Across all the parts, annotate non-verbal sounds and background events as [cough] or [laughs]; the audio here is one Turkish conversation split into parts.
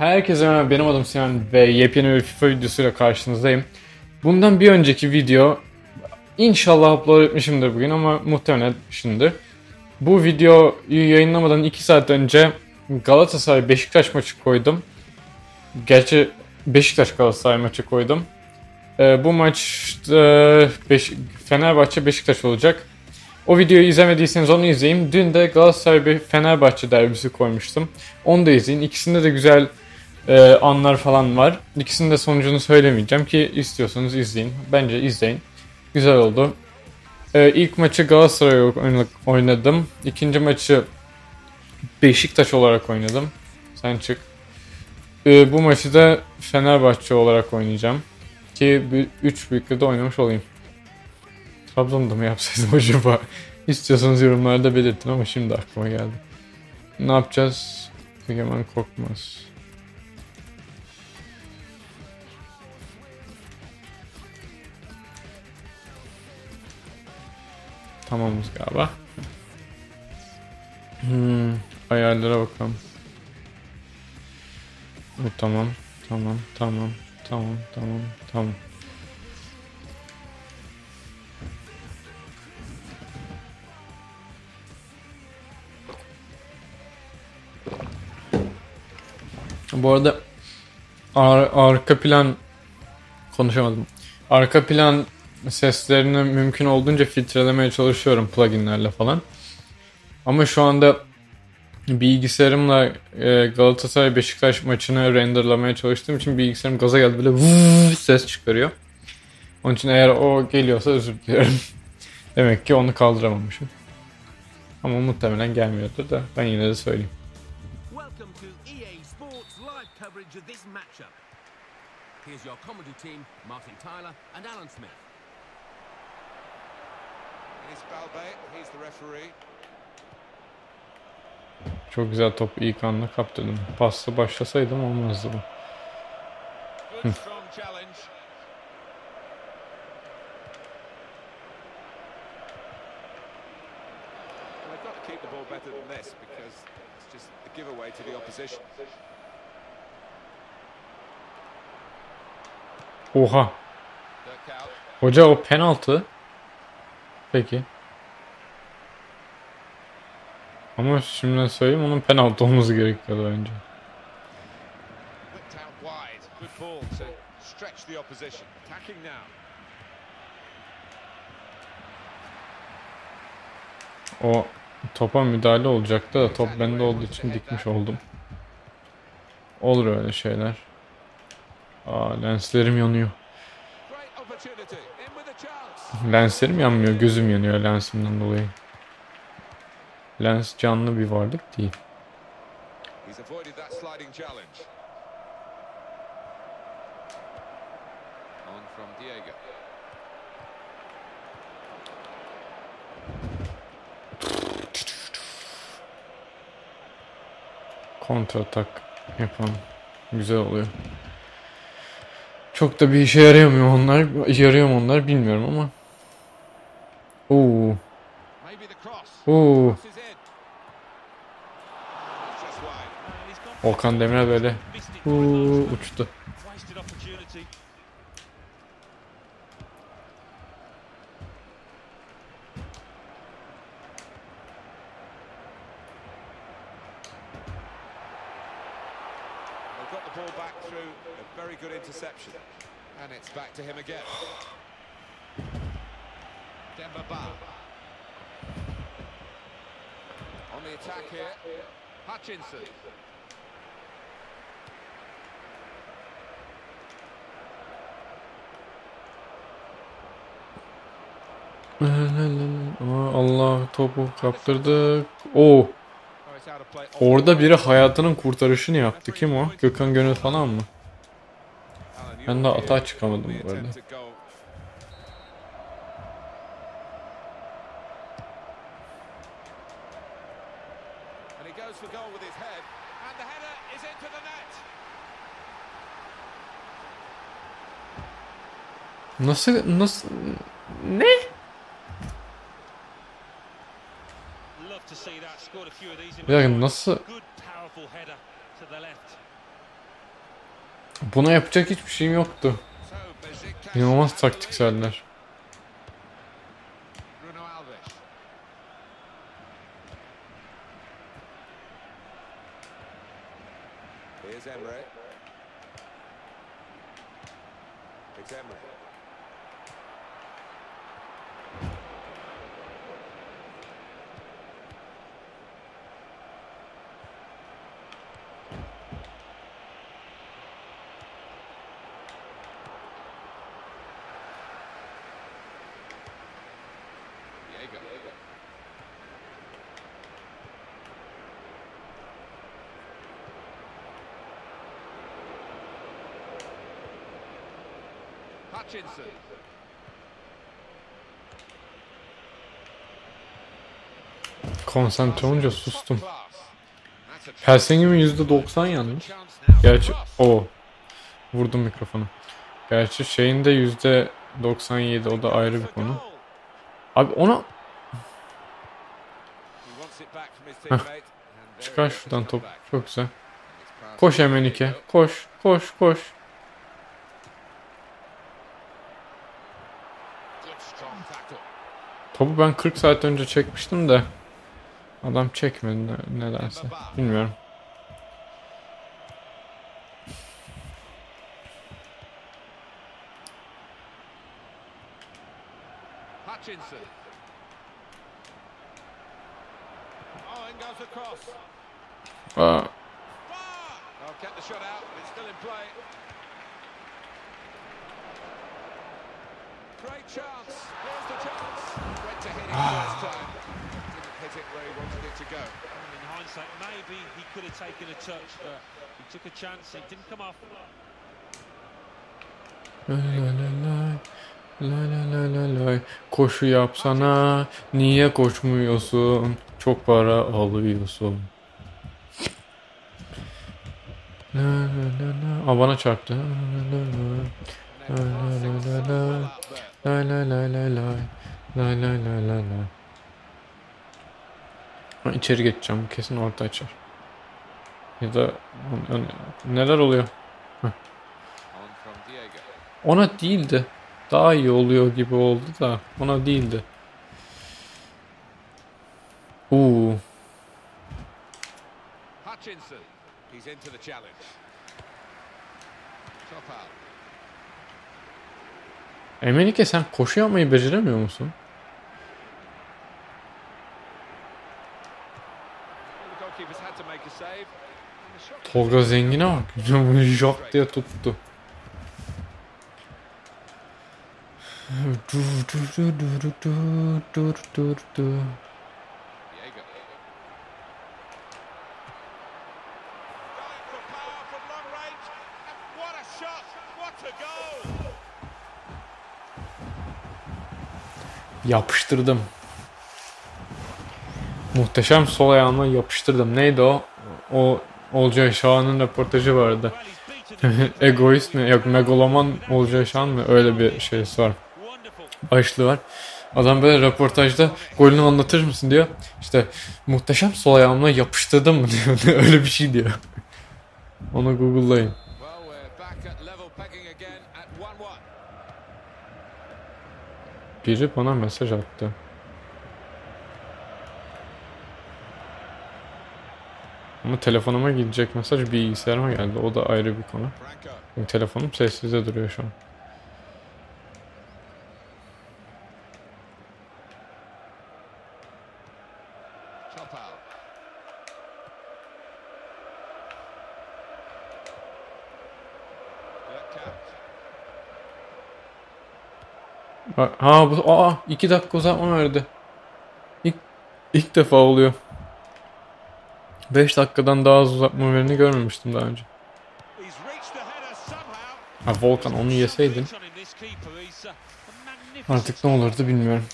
Herkese merhaba benim adım Sinan ve yepyeni bir FIFA videosuyla karşınızdayım. Bundan bir önceki video inşallah upload etmişimdir bugün ama muhtemelen etmişimdir. Bu videoyu yayınlamadan 2 saat önce Galatasaray Beşiktaş maçı koydum. Gerçi Beşiktaş Galatasaray maçı koydum. Ee, bu maç e, Beş Fenerbahçe Beşiktaş olacak. O videoyu izlemediyseniz onu izleyin. Dün de Galatasaray Fenerbahçe derbisi koymuştum. Onu da izleyin. İkisinde de güzel e, anlar falan var. İkisinin de sonucunu söylemeyeceğim ki istiyorsanız izleyin. Bence izleyin. Güzel oldu. E, ilk maçı Galatasaray oynadım. İkinci maçı Beşiktaş olarak oynadım. Sen çık. E, bu maçı da Fenerbahçe olarak oynayacağım. Ki 3 büyüklerde oynamış olayım. Trabzon'da mı yapsaydım [laughs] acaba? İstiyorsanız yorumlarda belirtin ama şimdi aklıma geldi. Ne yapacağız? Egemen Korkmaz. Tamamız galiba. Hmm, ayarlara bakalım. Bu tamam, tamam, tamam, tamam, tamam, tamam. Bu arada ar arka plan konuşamadım. Arka plan seslerini mümkün olduğunca filtrelemeye çalışıyorum pluginlerle falan. Ama şu anda bilgisayarımla e, Galatasaray Beşiktaş maçını renderlamaya çalıştığım için bilgisayarım gaza geldi böyle ses çıkarıyor. Onun için eğer o geliyorsa özür dilerim. [laughs] Demek ki onu kaldıramamışım. Ama muhtemelen gelmiyordur da ben yine de söyleyeyim. matchup. Here's your comedy team, Martin Tyler and Alan Smith. Here's Balbe, he's the referee. Çok güzel top ilk anda kaptırdım. Pasla başlasaydım olmazdı bu. Oha. Hoca o penaltı. Peki. Ama şimdi söyleyeyim onun penaltı olması gerekiyordu önce. O topa müdahale olacaktı da top bende olduğu için dikmiş oldum. Olur öyle şeyler. Aa lenslerim yanıyor. Lenslerim yanmıyor, gözüm yanıyor lensimden dolayı. Lens canlı bir varlık değil. Kontra atak yapan güzel oluyor. Çok da bir işe yarayamıyor onlar. Yarıyor mu onlar bilmiyorum ama. Oo. Oo. Volkan Demirel böyle Uuu, uçtu. the ball back through a very good interception. And it's back to him again. Demba Ba. On the attack here, Hutchinson. Allah topu kaptırdık. Oo. Orada biri hayatının kurtarışını yaptı. Kim o? Gökhan Gönül falan mı? Ben de atağa çıkamadım bu arada. Nasıl nasıl ne? Bir dakika nasıl? Buna yapacak hiçbir şeyim yoktu. İnanılmaz taktikseller. Here's Emre. It's Emre. Diego. Hutchinson. Konsantre olunca sustum. Helsing'in %90 yanlış. Gerçi o vurdum mikrofonu. Gerçi şeyin de %97 o da ayrı bir konu. Abi ona He wants it back from his teammate. And there çıkar şuradan top. Çok güzel. Koş. Emenike. Koş, koş, koş. Topu ben 40 saat önce çekmiştim de adam çekmedi ne- nedense. Bilmiyorum. Hutchinson. Oh, in goes the cross. Aa, I'll get the shot out, but it's still in play. Great chance. Here's the chance. La la la la. La la la la la. Koşu yapsana. Niye koşmuyorsun? Çok para alıyorsun. La la la la. Aa bana çarptı. La la la. La, la, well la. out there. La la la la la. La la la la la. Ha, içeri geçeceğim. Kesin orta açar. Ya da neler oluyor? Ona değildi. Daha iyi oluyor gibi oldu da ona değildi. Uuu. Hutchinson. He's into the challenge. Top out. Emenike sen koşu yapmayı beceremiyor musun? Well, the goalkeeper's had to make a save. And the shot Tolga Zengin'e bak. [laughs] Bunu Jok diye tuttu. Yapıştırdım. Muhteşem sol ayağımla yapıştırdım. Neydi o? O Olcay Şahan'ın röportajı vardı. [laughs] Egoist mi? Yok megaloman Olcay Şahan mı? Öyle bir şeysi var. Başlığı var. Adam böyle röportajda golünü anlatır mısın diyor. İşte muhteşem sol ayağımla yapıştırdım mı [laughs] diyor. Öyle bir şey diyor. Onu google'layın. Well, we're back at level pegging again at 1-1. Biri bana mesaj attı. Ama telefonuma gidecek mesaj bilgisayarıma geldi. O da ayrı bir konu. Benim telefonum sessizde duruyor şu an. Ha bu aa iki dakika uzatma verdi. İlk, ilk defa oluyor. 5 dakikadan daha az uzatma verini görmemiştim daha önce. Ha Volkan onu yeseydin artık ne olurdu bilmiyorum.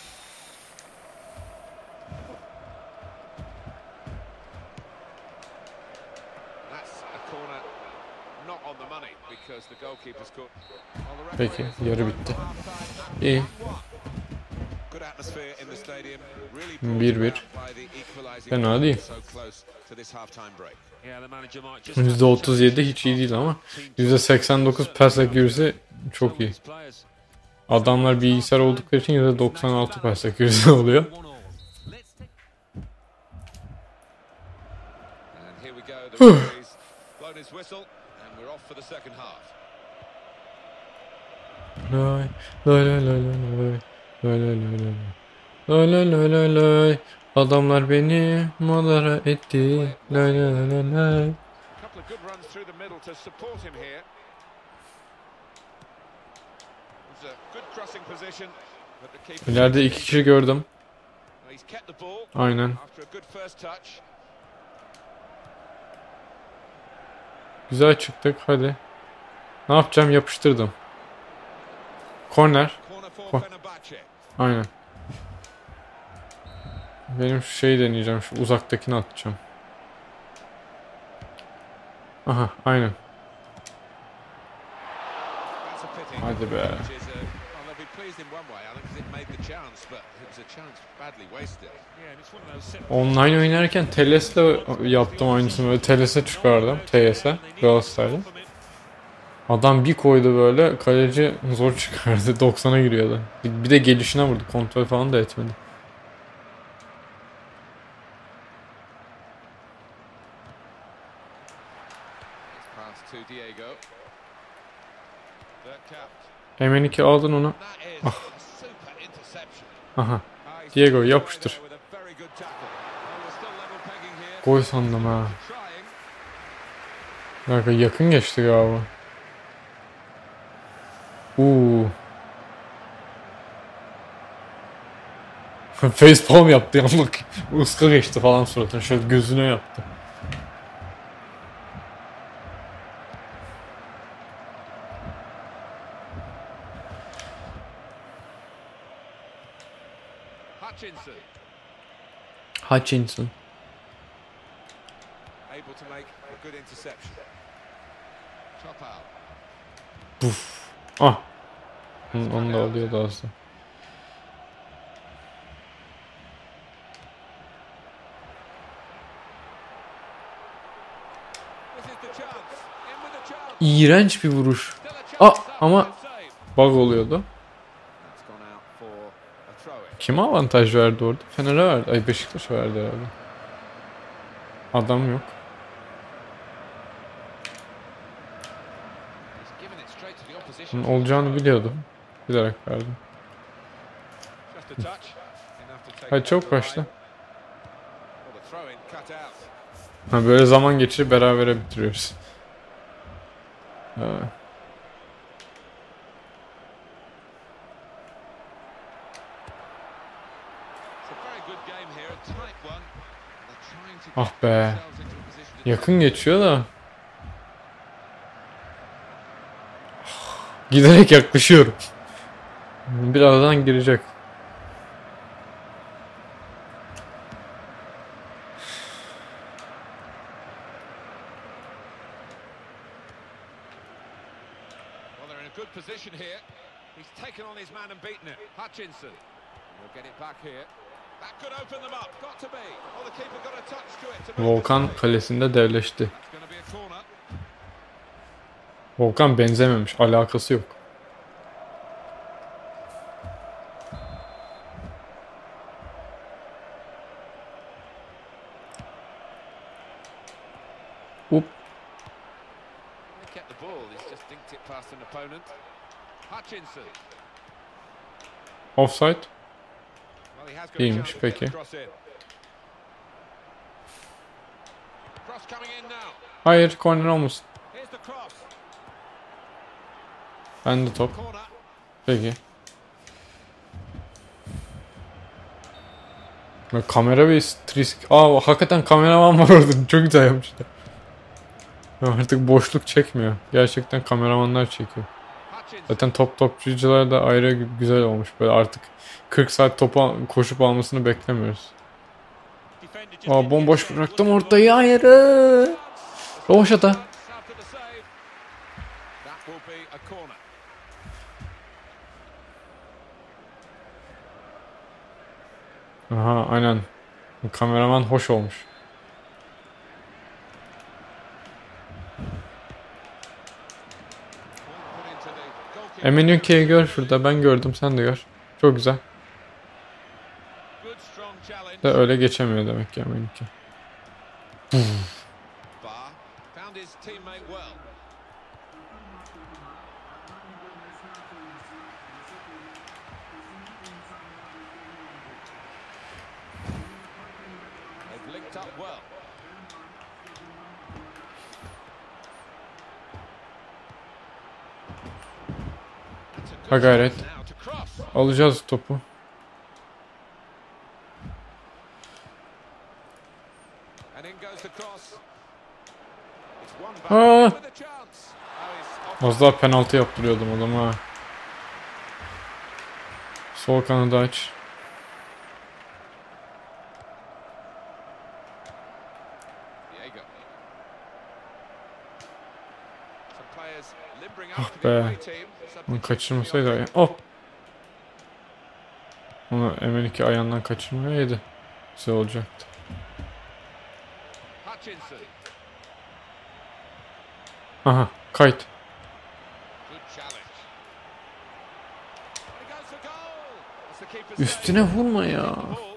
Peki yarı bitti. İyi. 1-1. Fena değil. %37 hiç iyi değil ama %89 pass accuracy çok iyi. Adamlar bilgisayar oldukları için %96 pass accuracy oluyor. Lay lay lay lay lay Lay lay lay lay. Lay. Adamlar beni malara etti. Lay lay lay lay lay. İleride iki kişi gördüm. Aynen. Güzel çıktık hadi. Ne yapacağım yapıştırdım. Corner. Corner Aynen. Benim şu şeyi deneyeceğim. Şu uzaktakini atacağım. Aha aynen. Hadi be. Online oynarken Teles'le yaptım aynısını. Böyle Teles'e çıkardım. TS'e. Galatasaray'da. Adam bir koydu böyle kaleci zor çıkardı. [laughs] 90'a giriyordu. Bir de gelişine vurdu. Kontrol falan da etmedi. Hemen iki aldın onu. Ah. Aha. Diego yapıştır. Gol sandım ha. Kanka yakın geçti galiba. Uuu. [laughs] Facepalm yaptı yanlık. Iska geçti falan suratına. Şöyle gözüne yaptı. Hutchinson Hutchinson. able to make a good interception. Top out. Buf. Ah. Hı, onu da alıyordu aslında. İğrenç bir vuruş. Ah ama bug oluyordu. Kime avantaj verdi orada? Fener'e verdi. Ay Beşiktaş'a verdi herhalde. Adam yok. olsun. Olacağını biliyordum. Bilerek verdim. Hadi çok başla. Ha böyle zaman geçirip beraber bitiriyoruz. Ha. Ah be. Yakın geçiyor da. Giderek yaklaşıyorum. Birazdan girecek. Well, they're in a good position here. He's taken on his man and beaten it. Hutchinson. We'll get it back here. That could open them up. Got to be. The keeper got a touch to it. To make the Volkan kalesinde devleşti. It's going to be a corner. Volkan benzememiş. Alakası yok. Up. Offside. İyiymiş peki. Hayır, korner olmasın. Ben de top. Peki. Ve kamera ve trisk. Aa hakikaten kameraman var orada. [laughs] Çok güzel yapmışlar. Ya Artık boşluk çekmiyor. Gerçekten kameramanlar çekiyor. Zaten top topçucular da ayrı gü- güzel olmuş. Böyle artık 40 saat topu koşup almasını beklemiyoruz. Aa bomboş bıraktım ortayı. Hayır. Rovaşata. After the save. That will be a corner. Aha aynen. Kameraman hoş olmuş. Goalkeeper. Emenike'yi gör şurada. Ben gördüm sen de gör. Çok güzel. De öyle geçemiyor demek ki Emenike. Barr a chance. Oh, he's off Az daha penaltı yaptırıyordum adama. ha. Sol kanadı aç. Ah be. Substitutes kaçırmasaydı for the aya- Hop. Onu Emenike ayağından kaçırmaya yedi. Güzel olacaktı. Aha kayıt. Üstüne vurma ya. save. Ball.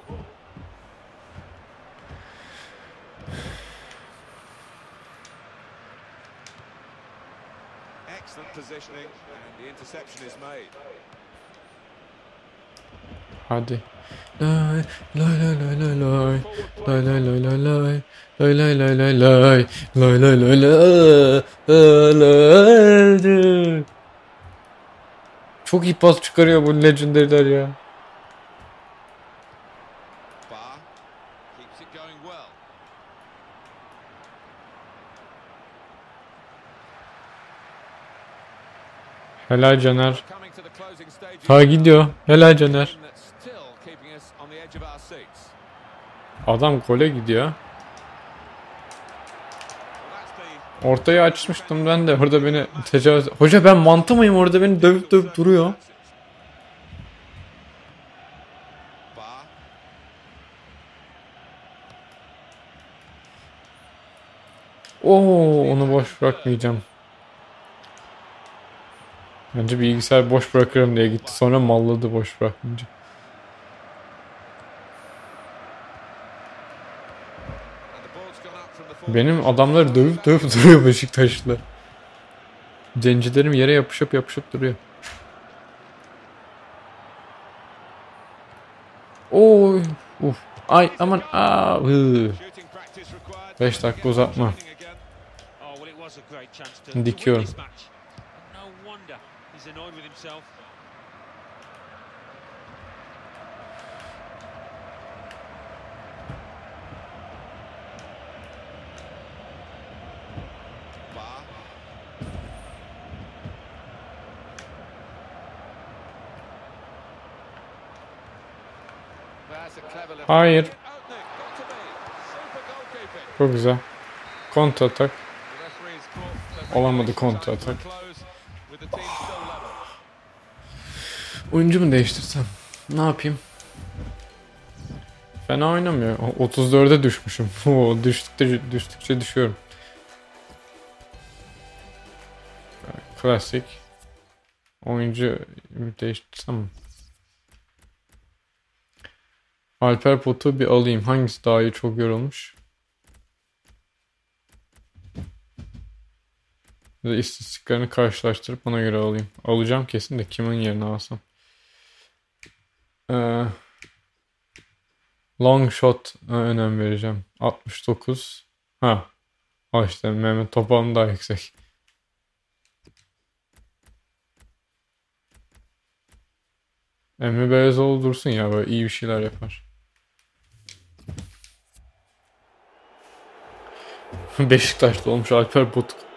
Excellent positioning and the interception is made. Hadi. Lay lay lay lay lay lay. Lay lay lay lay lay. Lay lay lay lay lay. Lay lay lay lay. Çok iyi pas çıkarıyor bu legendary'ler ya. Barr keeps it going well. Helal Caner. Ha gidiyor. Helal Caner. Adam gole gidiyor. Ortaya açmıştım ben de. Orada beni tecavüz... Hoca ben mantı mıyım? Orada beni dövüp dövüp duruyor. Oo onu boş bırakmayacağım. Bence bilgisayar boş bırakırım diye gitti. Sonra malladı boş forward Benim adamları dövüp dövüp [laughs] duruyor Beşiktaşlılar. Zencilerim yere yapışıp yapışıp duruyor. Oy. Uf. Ay aman. Aa, hı. Shooting practice required. Beş dakika uzatma. Oh, well, it was a great chance to, to win Dikiyorum. this match. No wonder he's annoyed with himself. Hayır. Çok güzel. Kontra atak. Olamadı kontra atak. close with the team still level. Oyuncu mu değiştirsem? Ne yapayım? Fena oynamıyor. O- 34'e düşmüşüm. [laughs] Oo, düştükçe, düştükçe düşüyorum. Klasik. Oyuncu değiştirsem? Alper Pot'u bir alayım. Hangisi daha iyi çok yorulmuş? İstatistiklerini karşılaştırıp ona göre alayım. Alacağım kesin de kimin yerine alsam. Ee, long shot e, önem vereceğim. 69. Ha. Al işte Mehmet Topal'ın daha yüksek. Emre Belezoğlu dursun ya böyle iyi bir şeyler yapar. [laughs] Beşiktaş'ta olmuş Alper Butuk.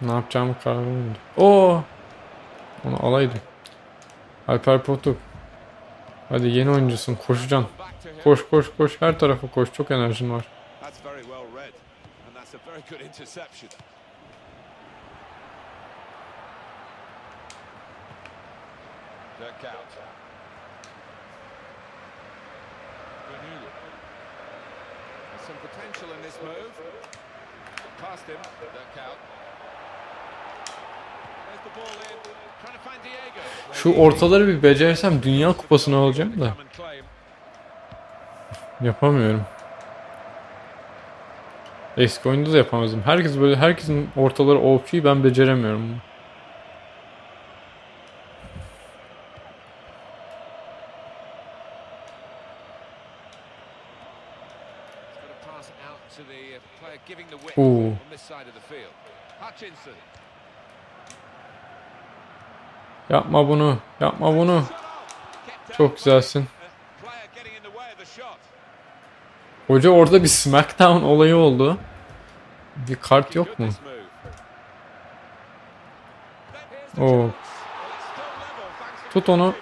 Ne yapacağımı karar vermedim. Oo! Onu alaydım. Alper Potuk. Hadi yeni oyuncusun koşacaksın. Koş koş koş her tarafa koş çok enerjin var. Some potential in this move. Past him. Şu ortaları bir becerirsem Dünya Kupası'na olacağım da. Yapamıyorum. Eski oyunda da yapamazdım. Herkes böyle herkesin ortaları OP ben beceremiyorum. It's got to pass out to the uh, player giving the width Ooh. on this side of the field. Hutchinson. Yapma bunu. Yapma bunu. Çok güzelsin. Hoca orada bir smackdown olayı oldu. Bir kart yok mu? To Tut onu.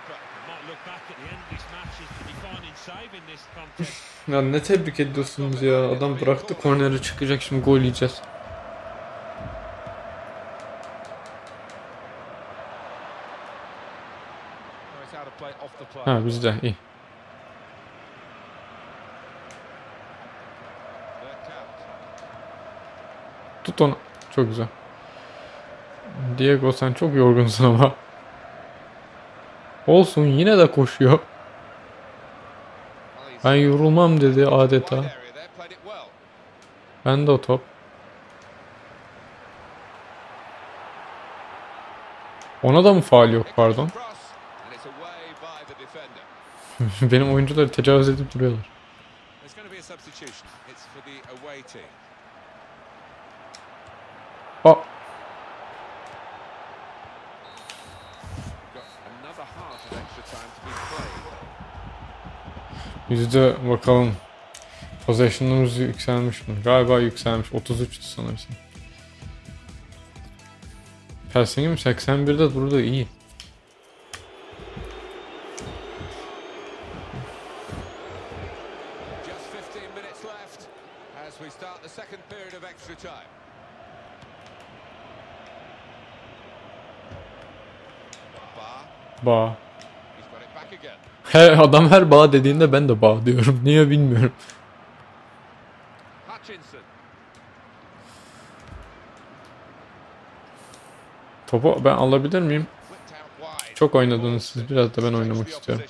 [laughs] Ya ne tebrik ediyorsunuz ya. Adam bıraktı korneri çıkacak şimdi gol yiyeceğiz. Oh, it's out of play off the play. Ha bizde iyi. Tut onu. Çok güzel. Diego sen çok yorgunsun ama. Olsun yine de koşuyor. Ben yorulmam dedi adeta. Ben de o top. Ona da mı faal yok pardon? [laughs] of extra time to be played. yüzde bakalım. Possession'ımız yükselmiş mi? Galiba yükselmiş. 33'tü sanırsam. Passing'im 81'de durdu iyi. Bar, Ba. he's got it back again. Her adam her bağ dediğinde ben de bağ diyorum. [laughs] Niye bilmiyorum. Topu ben alabilir miyim? Çok oynadınız siz. Biraz da ben oynamak istiyorum.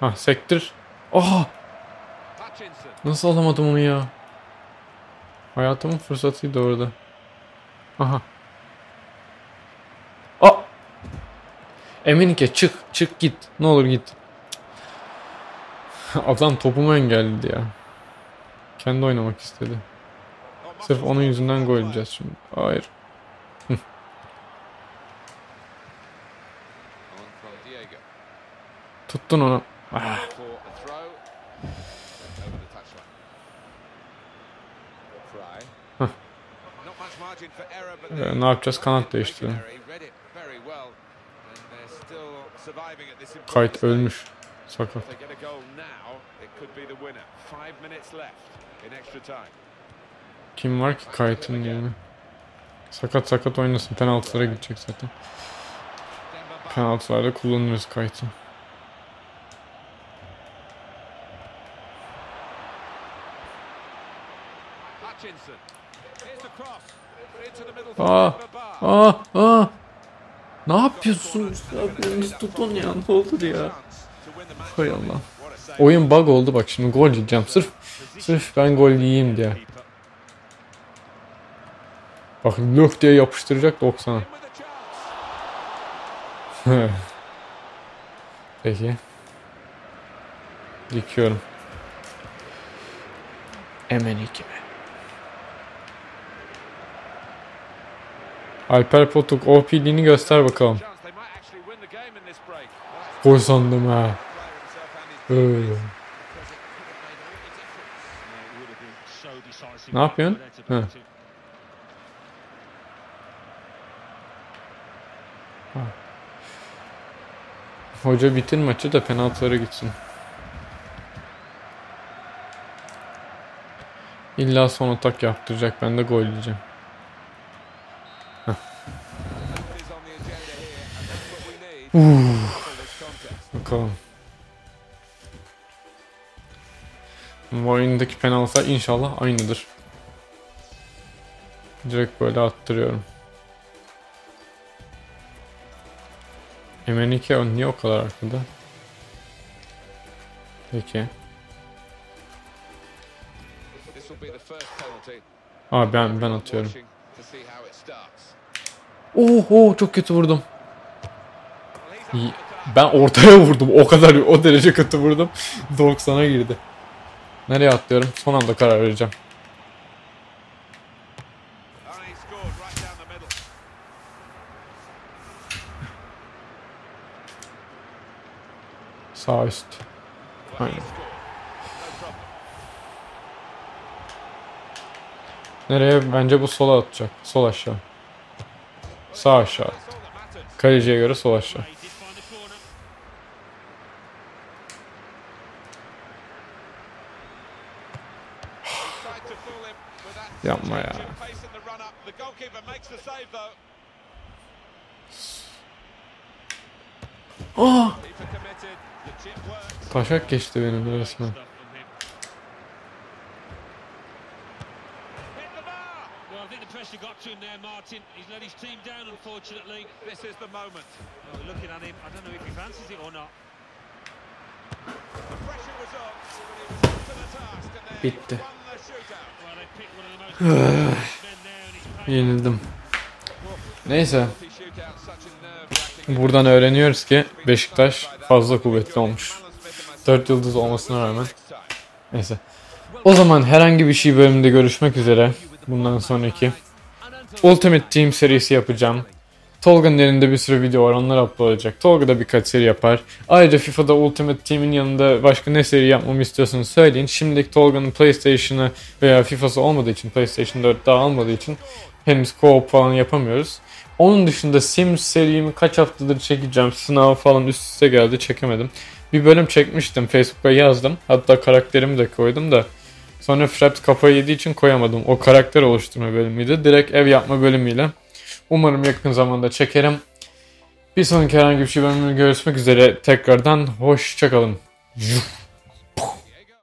Ha sektir. Aha! Nasıl alamadım onu ya? Hayatımın fırsatıydı orada. Aha. Aa! Emenike çık çık git. Ne olur git. [laughs] Adam topumu engelledi ya. Kendi oynamak istedi. Sırf onun yüzünden gol yiyeceğiz şimdi. Hayır. [laughs] Tuttun onu. Ah. Ee, ne yapacağız? Kanat değiştirelim. Kayıt ölmüş. Sakat. Kim var ki kayıtın yerine? Sakat sakat oynasın. Penaltılara gidecek zaten. Penaltılarda kullanırız kayıtı. Hutchinson. Here's the cross. Into the middle Aa, aa, aa. Ne yapıyorsunuz? Ne yapıyorsunuz? Tutun ya. Ne olur ya. Hay Allah. Oyun bug oldu bak şimdi gol yiyeceğim. Sırf sırf ben gol yiyeyim diye. Bak lök diye yapıştıracak 90'a. In with a chance. Peki. Dikiyorum. Hemen iki Alper Potuk OP'liğini göster bakalım. Gol sandım ha. Öyle. Ne yapıyorsun? Ha. Hoca bitir maçı da penaltılara gitsin. İlla son atak yaptıracak. Ben de gol diyeceğim. Contest. Bakalım. Bu oyundaki penaltılar inşallah aynıdır. Direkt böyle attırıyorum. MN2 o- niye o kadar arkada? Peki. Aa ben ben atıyorum. Oo çok kötü vurdum. Well, he's İyi. up to the task. Ben ortaya vurdum. O kadar o derece kötü vurdum. 90'a girdi. Nereye atlıyorum? Son anda karar vereceğim. Sağ üst. Aynen. Nereye? Bence bu sola atacak. Sol aşağı. Sağ aşağı. Kaleciye göre sol aşağı. He did find the corner. Tried to fool him with that Yapma ya. change of pace in the run-up. The goalkeeper makes the save though. Aa! Works. Taşak geçti benim resmen. Pressure got to him there, Martin. He's let his team down, unfortunately. This is the moment. Well, we're looking at him. I don't know if he fancies it or not. The pressure was on, but he was up to the task and they Bitti. won the shootout. [sighs] Yenildim. Neyse. Buradan öğreniyoruz ki Beşiktaş fazla kuvvetli olmuş. 4 yıldız olmasına rağmen. Neyse. O zaman herhangi bir şey bölümünde görüşmek üzere. Bundan sonraki. Ultimate Team serisi yapacağım. Tolga'nın elinde bir sürü video var onlar upload olacak. Tolga da birkaç seri yapar. Ayrıca FIFA'da Ultimate Team'in yanında başka ne seri yapmamı istiyorsanız söyleyin. Şimdilik Tolga'nın PlayStation'ı veya FIFA'sı olmadığı için PlayStation 4 daha almadığı için henüz co-op falan yapamıyoruz. Onun dışında Sims serimi kaç haftadır çekeceğim. Sınav falan üst üste geldi çekemedim. Bir bölüm çekmiştim Facebook'a yazdım. Hatta karakterimi de koydum da. Sonra Fraps kafayı yediği için koyamadım. O karakter oluşturma bölümüydü. Direkt ev yapma bölümüyle. Umarım yakın zamanda çekerim. Bir sonraki herhangi bir şey bölümünde görüşmek üzere. Tekrardan hoşçakalın.